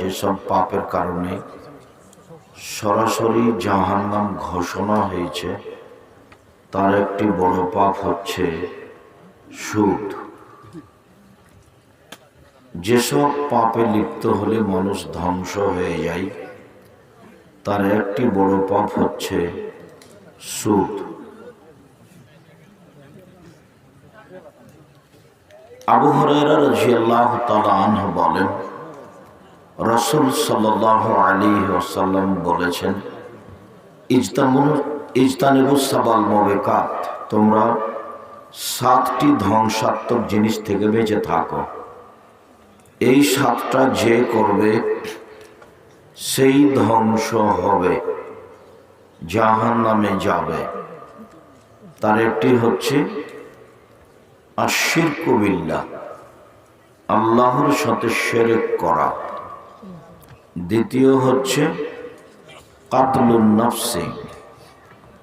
যেসব পাপের কারণে সরাসরি জাহান্নাম ঘোষণা হয়েছে, তার একটি বড় পাপ হচ্ছে সুদ। যেসব পাপে লিপ্ত হলে মানুষ ধ্বংস হয়ে যায়, তার একটি বড় পাপ হচ্ছে সুদ। আবু হরাইরা রাজিয়াল্লাহু তাআলা আনহু বলেন রসুল সাল্লাহ আলী ওসাল্লাম বলেছেন, ইজতামুল ইজতানিবুস সাবাল মবেকাত, তোমরা সাতটি ধ্বংসাত্মক জিনিস থেকে বেঁচে থাকো। এই সাতটা যে করবে, সেই ধ্বংস হবে জাহান নামে যাবে। তার একটি হচ্ছে আশির কবিল্লা আল্লাহর সাথে সেরেক করা। দ্বিতীয় হচ্ছে কাতলুন নফসি,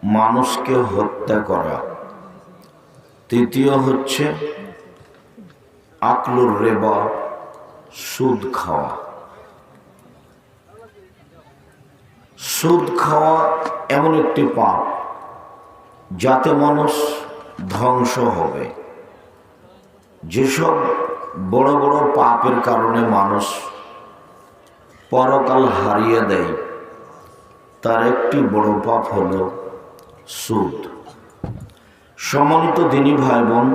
মানুষকে হত্যা করা। তৃতীয় হচ্ছে আকলুর রেবা, সুদ খাওয়া। সুদ খাওয়া এমন একটি পাপ, যাতে মানুষ ধ্বংস হবে। যেসব বড় বড় পাপের কারণে মানুষ পরকাল হারিয়ে দেয়। তার একটি বড় পাপ হল সুদ। সম্মানিত দিনী ভাই বোন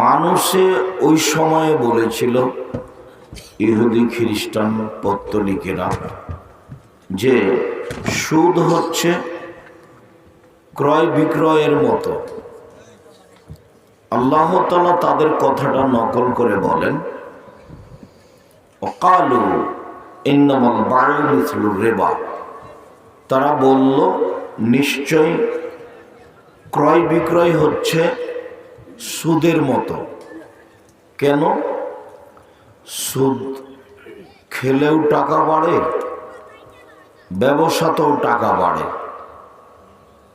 মানুষে ওই সময়ে বলেছিল, ইহুদি খ্রিস্টান পত্তলিকেরা, যে সুদ হচ্ছে ক্রয় বিক্রয়ের মতো। আল্লাহ তালা তাদের কথাটা নকল করে বলেন তারা বলল নিশ্চয় ক্রয় বিক্রয় হচ্ছে সুদের মতো। কেন? সুদ খেলেও টাকা বাড়ে, ব্যবসাতেও টাকা বাড়ে।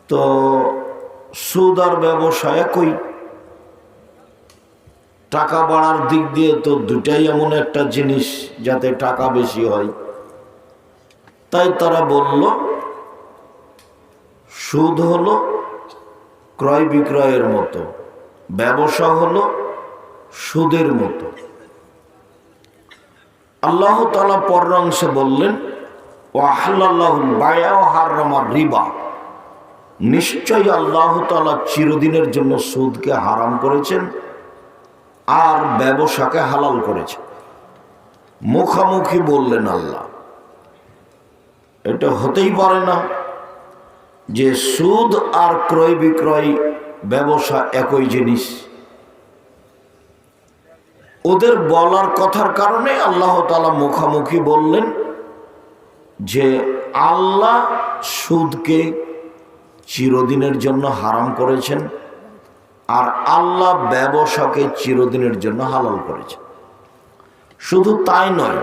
তো সুদ আর ব্যবসা একই। টাকা বাড়ার দিক দিয়ে তো দুটাই এমন একটা জিনিস যাতে টাকা বেশি হয়। তাই তারা বলল, সুদ হলো ক্রয় বিক্রয়ের মতো, ব্যবসা হলো সুদের মতো। আল্লাহ তালা পরাংশে বললেন ও আহ্লাহুল বায়া ও রিবা। নিশ্চয়ই আল্লাহ তালা চিরদিনের জন্য সুদকে হারাম করেছেন। আর ব্যবসাকে হালাল করেছে। মুখামুখি বললেন আল্লাহ, এটা হতেই পারে না যে সুদ আর ক্রয় বিক্রয় ব্যবসা একই জিনিস। ওদের বলার কথার কারণে আল্লাহ তালা মুখামুখি বললেন যে আল্লাহ সুদকে চিরদিনের জন্য হারাম করেছেন। আর আল্লাহ ব্যবসাকে চিরদিনের জন্য হালাল করেছে। শুধু তাই নয়,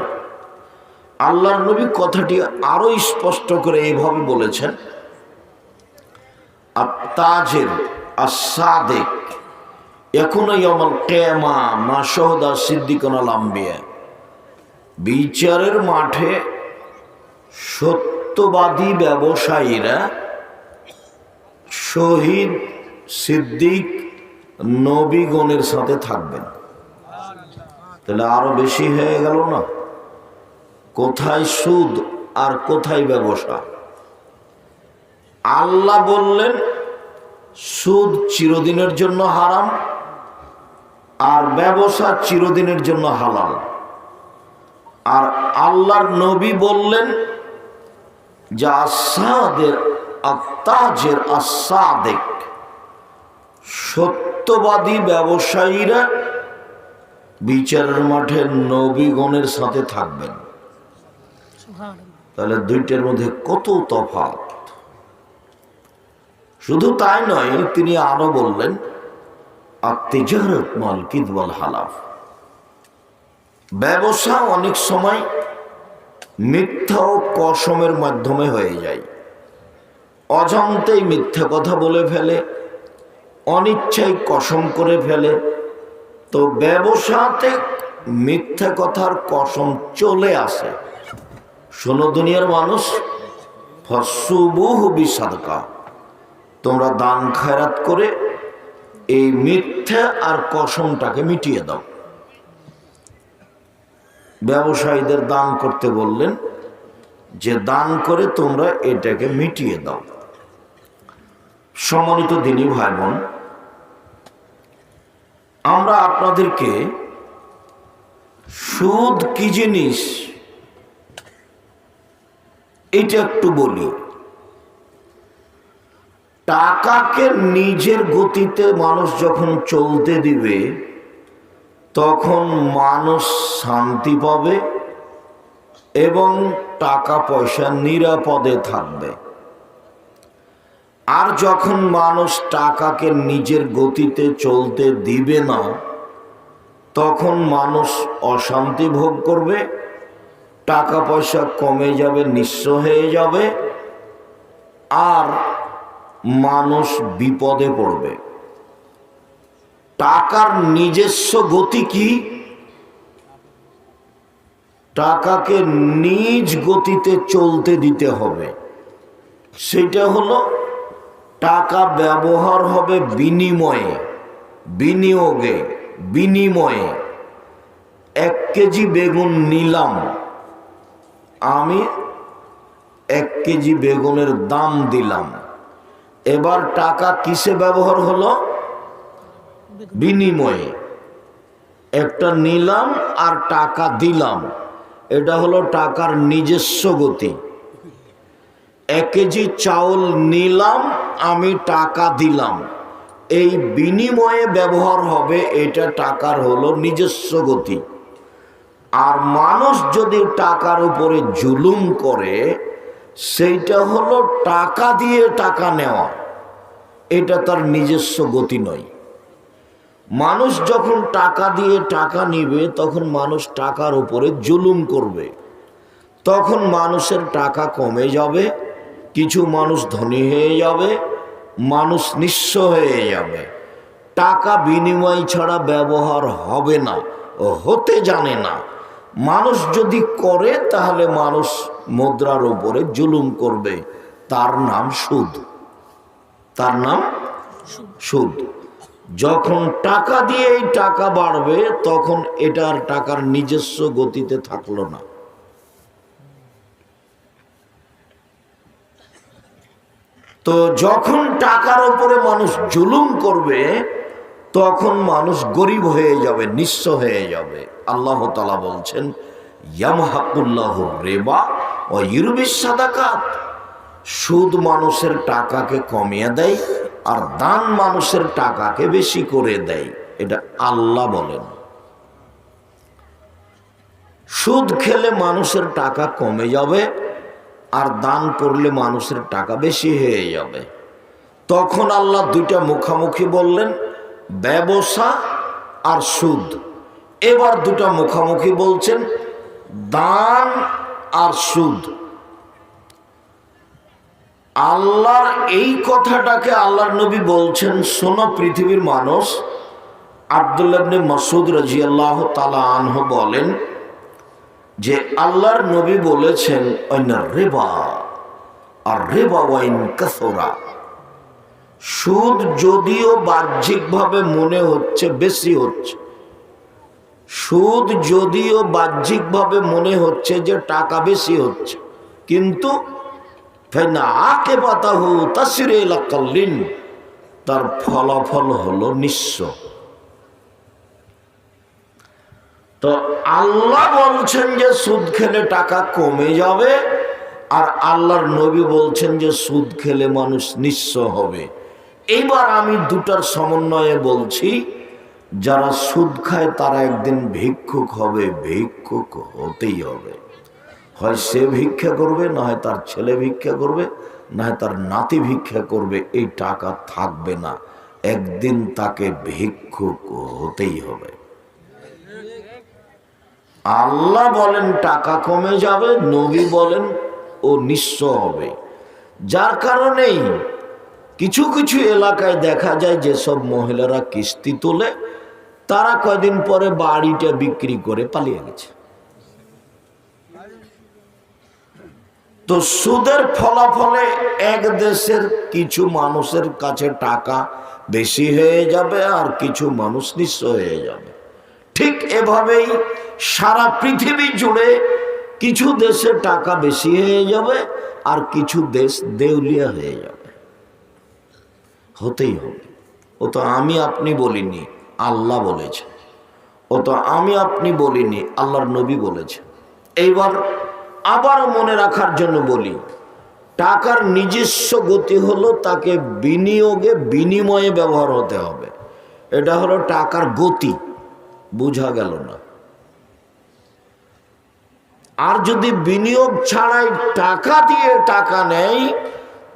আল্লাহর নবী কথাটি আরও স্পষ্ট করে এইভাবে বলেছেন আর তাজের আসাদেক এখনই আমার কেমা মা সহদা সিদ্দিকন আলাম্বিয়া বিচারের মাঠে সত্যবাদী ব্যবসায়ীরা শহীদ সিদ্দিক নবীগণের সাথে থাকবেন। তাহলে আরও বেশি হয়ে গেল না? কোথায় সুদ আর কোথায় ব্যবসা? আল্লাহ বললেন, সুদ চিরদিনের জন্য হারাম আর ব্যবসা চিরদিনের জন্য হালাল। আর আল্লাহর নবী বললেন, যে আসাদের আত্মাজের আসাদেক সত্যবাদী ব্যবসায়ীরা বিচারের মাঠে নবীগণের সাথে থাকবেন। তাহলে দুইটার মধ্যে কত তফাৎ? শুধু তাই নয়, তিনি আরও বললেন মাল হালাফ। ব্যবসা অনেক সময় মিথ্যা ও কসমের মাধ্যমে হয়ে যায়। অজান্তেই মিথ্যা কথা বলে ফেলে অনিচ্ছায় কসম করে ফেলে। তো ব্যবসাতে মিথ্যা কথার কসম চলে আসে। শোনো দুনিয়ার মানুষ ফসুবুহু তোমরা দান খায়রাত করে এই মিথ্যা আর কসমটাকে মিটিয়ে দাও। ব্যবসায়ীদের দান করতে বললেন, যে দান করে তোমরা এটাকে মিটিয়ে দাও। সম্মানিত দিনী ভাই বোন আমরা আপনাদেরকে সুদ কি জিনিস এটা একটু বলি। টাকাকে নিজের গতিতে মানুষ যখন চলতে দিবে, তখন মানুষ শান্তি পাবে এবং টাকা পয়সা নিরাপদে থাকবে। আর যখন মানুষ টাকাকে নিজের গতিতে চলতে দিবে না, তখন মানুষ অশান্তি ভোগ করবে টাকা পয়সা কমে যাবে, নিঃস্ব হয়ে যাবে, আর মানুষ বিপদে পড়বে। টাকার নিজস্ব গতি কি? টাকাকে নিজ গতিতে চলতে দিতে হবে। সেটা হলো টাকা ব্যবহার হবে বিনিময়ে, বিনিয়োগে, বিনিময়ে। এক কেজি বেগুন নিলাম। আমি এক কেজি বেগুনের দাম দিলাম। এবার টাকা কিসে ব্যবহার হলো? বিনিময়ে। একটা নিলাম আর টাকা দিলাম। এটা হলো টাকার নিজস্ব গতি। এক কেজি চাউল নিলাম, আমি টাকা দিলাম। এই বিনিময়ে ব্যবহার হবে, এটা টাকার হলো নিজস্ব গতি। আর মানুষ যদি টাকার উপরে জুলুম করে, সেইটা হলো টাকা দিয়ে টাকা নেওয়া। এটা তার নিজস্ব গতি নয়। মানুষ যখন টাকা দিয়ে টাকা নিবে, তখন মানুষ টাকার উপরে জুলুম করবে। তখন মানুষের টাকা কমে যাবে কিছু মানুষ ধনী হয়ে যাবে, মানুষ নিঃস্ব হয়ে যাবে। টাকা বিনিময় ছাড়া ব্যবহার হবে না হতে জানে না। মানুষ যদি করে, তাহলে মানুষ মুদ্রার উপরে জুলুম করবে। তার নাম সুদ। তার নাম সুদ। যখন টাকা দিয়ে এই টাকা বাড়বে, তখন এটার টাকার নিজস্ব গতিতে থাকল না। তো যখন টাকার ওপরে মানুষ জুলুম করবে, তখন মানুষ গরিব হয়ে যাবে, নিঃস্ব হয়ে যাবে। আল্লাহ তালা বলছেন ইয়ামহাকুল্লাহ রেবা ও ইউরবিস সাদাকাত। সুদ মানুষের টাকাকে কমিয়ে দেয় আর দান মানুষের টাকাকে বেশি করে দেয়। এটা আল্লাহ বলেন। সুদ খেলে মানুষের টাকা কমে যাবে আর দান করলে মানুষের টাকা বেশি হয়ে যাবে। তখন আল্লাহ দুইটা মুখামুখি বললেন, ব্যবসা আর সুদ। এবার দুটা মুখামুখি বলছেন, দান আর সুদ। আল্লাহর এই কথাটাকে আল্লাহর নবী বলছেন, শোনো পৃথিবীর মানুষ। আবদুল্লাবনে মাসুদ রাজিয়াল্লাহ তালা আনহ বলেন যে আল্লাহর নবী বলেছেন আর সুদ যদিও বাহ্যিকভাবে মনে হচ্ছে বেশি হচ্ছে। সুদ যদিও বাহ্যিকভাবে মনে হচ্ছে যে টাকা বেশি হচ্ছে, কিন্তু আকে পাতাহু তাসিরে লাকাল্লিন তার ফলাফল হলো নিঃস্ব। তো আল্লাহ বলছেন যে সুদ খেলে টাকা কমে যাবে, আর আল্লাহর নবী বলছেন যে সুদ খেলে মানুষ নিঃস্ব হবে। এইবার আমি দুটার সমন্বয়ে বলছি, যারা সুদ খায় তারা একদিন ভিক্ষুক হবে, ভিক্ষুক হতেই হবে। হয় সে ভিক্ষা করবে, না হয় তার ছেলে ভিক্ষা করবে, না হয় তার নাতি ভিক্ষা করবে, এই টাকা থাকবে না। একদিন তাকে ভিক্ষুক হতেই হবে। আল্লাহ বলেন, টাকা কমে যাবে, নবী বলেন, ও নিঃস্ব হবে। যার কারণেই কিছু কিছু এলাকায় দেখা যায় যেসব মহিলারা কিস্তি তোলে, তারা কয়দিন পরে বাড়িটা বিক্রি করে পালিয়ে গেছে। তো সুদের ফলাফলে এক দেশের কিছু মানুষের কাছে টাকা বেশি হয়ে যাবে আর কিছু মানুষ নিঃস্ব হয়ে যাবে। ঠিক এভাবেই সারা পৃথিবী জুড়ে কিছু দেশে টাকা বেশি হয়ে যাবে আর কিছু দেশ দেউলিয়া হয়ে যাবে। হতেই হবে। ও তো আমি আপনি বলিনি, আল্লাহ বলেছে ও তো আমি আপনি বলিনি, আল্লাহর নবী বলেছে এইবার আবার মনে রাখার জন্য বলি, টাকার নিজস্ব গতি হলো তাকে বিনিয়োগে বিনিময়ে ব্যবহার হতে হবে। এটা হলো টাকার গতি, বোঝা গেল না। আর যদি বিনিয়োগ ছাড়াই টাকা দিয়ে টাকা নেয়,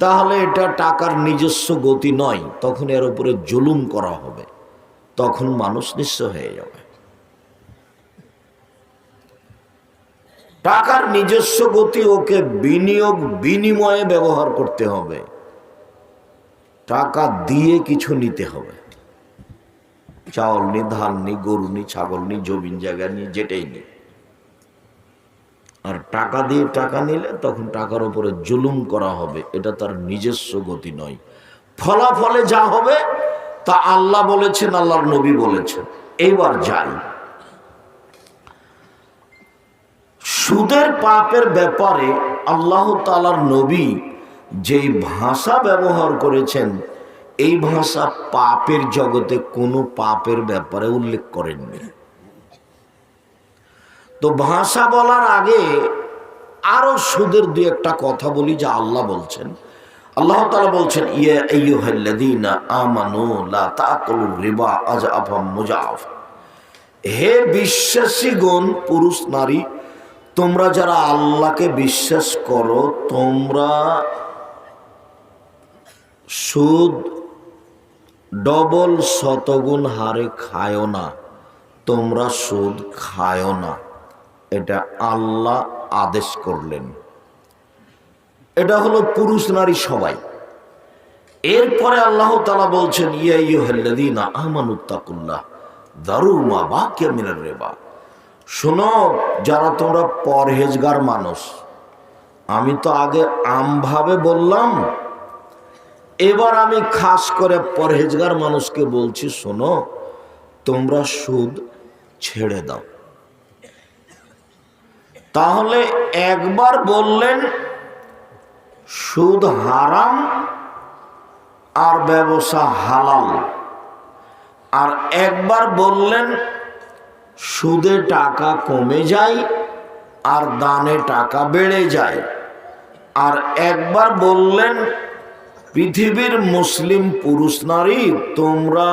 তাহলে এটা টাকার নিজস্ব গতি নয়, তখন এর উপরে জুলুম করা হবে, তখন মানুষ নিঃস্ব হয়ে যাবে। টাকার নিজস্ব গতি ওকে বিনিয়োগ বিনিময়ে ব্যবহার করতে হবে, টাকা দিয়ে কিছু নিতে হবে। চাউল নি, ধান নি, গরু নি, ছাগল নি, জমিন, জায়গা নি, যেটাই নি। আর টাকা দিয়ে টাকা নিলে তখন টাকার উপরে জুলুম করা হবে, এটা তার নিজস্ব গতি নয়। ফলাফলে যা হবে, তা আল্লাহ বলেছেন, আল্লাহর নবী বলেছেন। এইবার যাই। সুদের পাপের ব্যাপারে আল্লাহ তালার নবী যেই ভাষা ব্যবহার করেছেন, এই ভাষা পাপের জগতে কোনো পাপের ব্যাপারে উল্লেখ করেননি। তো ভাষা বলার আগে আরও সুদের দু একটা কথা বলি যা আল্লাহ বলছেন। আল্লাহ তালা বলছেন ইয়ে আমানু লা রিবা আজআফা মুজাফ হে বিশ্বাসীগণ, পুরুষ, নারী, তোমরা যারা আল্লাহকে বিশ্বাস করো, তোমরা সুদ ডবল শতগুণ হারে খায়ও না। তোমরা সুদ খায়ও না। এটা আল্লাহ আদেশ করলেন। এটা হলো পুরুষ নারী সবাই। এরপরে আল্লাহ তালা বলছেন, ইয়া আমানুত্তাকুল্লাহ দারুমা বা কেমিনের রেবা। শোনো, যারা তোমরা পরহেজগার মানুষ, আমি তো আগে আমভাবে বললাম, এবার আমি খাস করে পরহেজগার মানুষকে বলছি, শোনো, তোমরা সুদ ছেড়ে দাও। তাহলে একবার বললেন, সুদ হারাম আর ব্যবসা হালাল। আর একবার বললেন, সুদে টাকা কমে যায় আর দানে টাকা বেড়ে যায়। আর একবার বললেন, পৃথিবীর মুসলিম পুরুষ নারী, তোমরা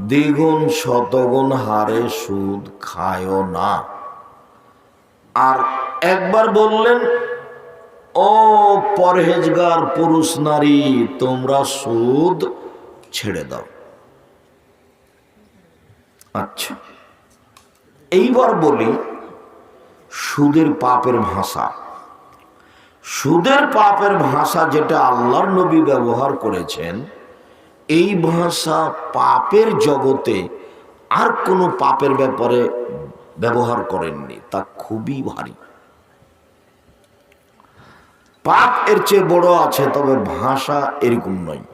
দ্বিগুণ, শতগুণ হারে সুদ খায়ও না। আর একবার বললেন, ও পরহেজগার পুরুষ নারী, তোমরা সুদ ছেড়ে দাও। আচ্ছা এইবার বলি, সুদের পাপের ভাষা। সুদের পাপের ভাষা যেটা আল্লাহর নবী ব্যবহার করেছেন, এই ভাষা পাপের জগতে আর কোনো পাপের ব্যাপারে ব্যবহার করেননি, তা খুবই ভারী। পাপ এর চেয়ে বড় আছে, তবে ভাষা এরকম নয়।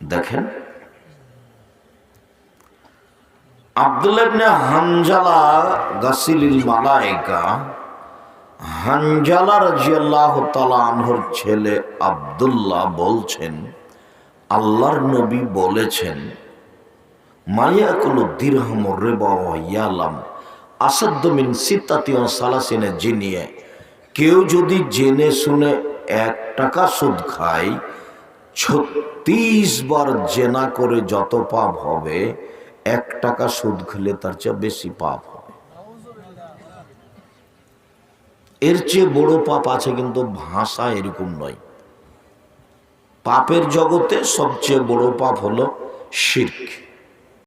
দেখেন আবদুল্লাবনে হানজালা গাসিলিল মালাইকা হানজালা রাজিয়াল্লাহ তালানহর ছেলে আবদুল্লাহ বলছেন, আল্লাহর নবী বলেছেন মায়া কোনো দিরহাম রেবা ইয়ালাম। আসাদ্দমিন সিতাতীয় সালাসিনে জিনিয়ে। কেউ যদি জেনে শুনে এক টাকা সুদ খায়, ছত্রিশ বার জেনা করে যত পাপ হবে, এক টাকা সুদ খেলে তার চেয়ে বেশি পাপ হবে। এর চেয়ে বড় পাপ আছে কিন্তু ভাষা এরকম নয়। পাপের জগতে সবচেয়ে বড় পাপ হলো শির্ক।